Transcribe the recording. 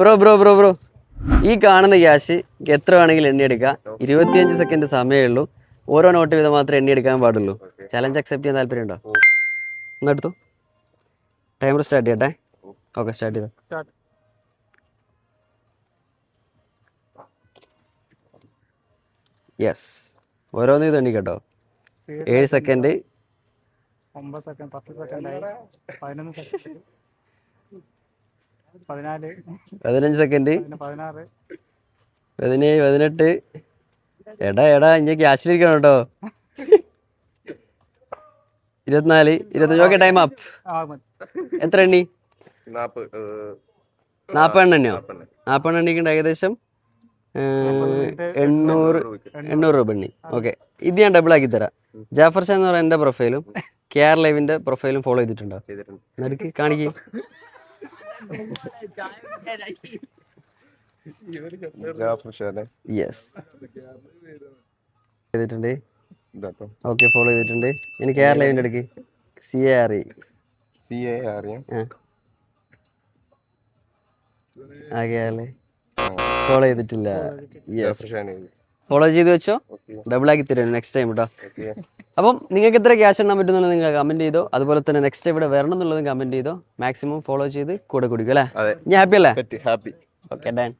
Bro bro bro bro ഈ കാണുന്ന cash എത്ര വേണമെങ്കിലും എണ്ണിയെടുക്കാം ഇരുപത്തിയഞ്ച് സെക്കൻഡ് സമയമേ ഉള്ളൂ. ഓരോ നോട്ട് വീതം മാത്രമേ എണ്ണിയെടുക്കാൻ പാടുള്ളൂ. ചലഞ്ച് അക്സെപ്റ്റ് ചെയ്യാൻ താല്പര്യമുണ്ടോ ഉണ്ടോ? എടുത്തു. ടൈമർ സ്റ്റാർട്ട് ചെയ്യട്ടെ. ഓക്കെ സ്റ്റാർട്ട് ചെയ്തോ. യെസ് ഓരോന്ന് ഇത് എണ്ണിക്കട്ടോ. കേട്ടോ ഏഴ് സെക്കൻഡ് ഒമ്പത് സെക്കൻഡ് പത്ത് സെക്കൻഡ് ആയി. പതിനൊന്ന് സെക്കൻഡ് പതിനാല്. പതിനഞ്ച് സെക്കൻഡ് പതിനാറ്. പതിനേഴ് പതിനെട്ട്. എടാ എടാ ഇനി ക്യാഷിലിരിക്കണം കേട്ടോ. ഇരുപത്തിനാല് ഇരുപത്തഞ്ച്. ഓക്കെ ടൈം അപ്പ് എത്ര എണ്ണി? നാപ്പ് നാൽപ്പതെണ്ണം എണ്ണിയോ? നാൽപ്പതെണ്ണം എണ്ണിക്കുണ്ട് ഏകദേശം. എണ്ണൂറ് എണ്ണൂറ് രൂപ എണ്ണി. ഓക്കെ ഇത് ഞാൻ ഡബിൾ ആക്കി തരാം. ജാഫർ ഷാ എന്ന് പറയുന്ന എന്റെ പ്രൊഫൈലും കെ ആർ ലൈവിന്റെ പ്രൊഫൈലും ഫോളോ ചെയ്തിട്ടുണ്ടോ? കാണിക്കും. യെസ് ചെയ്തിട്ടുണ്ട്. ഓക്കെ ഫോളോ ചെയ്തിട്ടുണ്ട്. ഇനി കേരള ലൈവിന്റെ അടുക്ക്. C A R E C A അറിയാം ആകെ ആളെ. ഫോളോ ചെയ്തിട്ടില്ല. യെസ് ഫോളോ ചെയ്ത് വെച്ചോ? ഡബിൾ ആക്കി തരും നെക്സ്റ്റ് ടൈം കേട്ടോ അപ്പം നിങ്ങൾക്ക് എത്ര ക്യാഷ് എണ്ണാൻ പറ്റുന്നുള്ളത് നിങ്ങൾ കമന്റ് ചെയ്തോ. അതുപോലെ തന്നെ നെക്സ്റ്റ് ഇവിടെ വരണം എന്നുള്ളതും കമന്റ് ചെയ്തോ. മാക്സിമം ഫോളോ ചെയ്ത് കൂടെ കുടിക്കും അല്ലേ? ഞാൻ ഹാപ്പി അല്ലേ? Happy okay Dan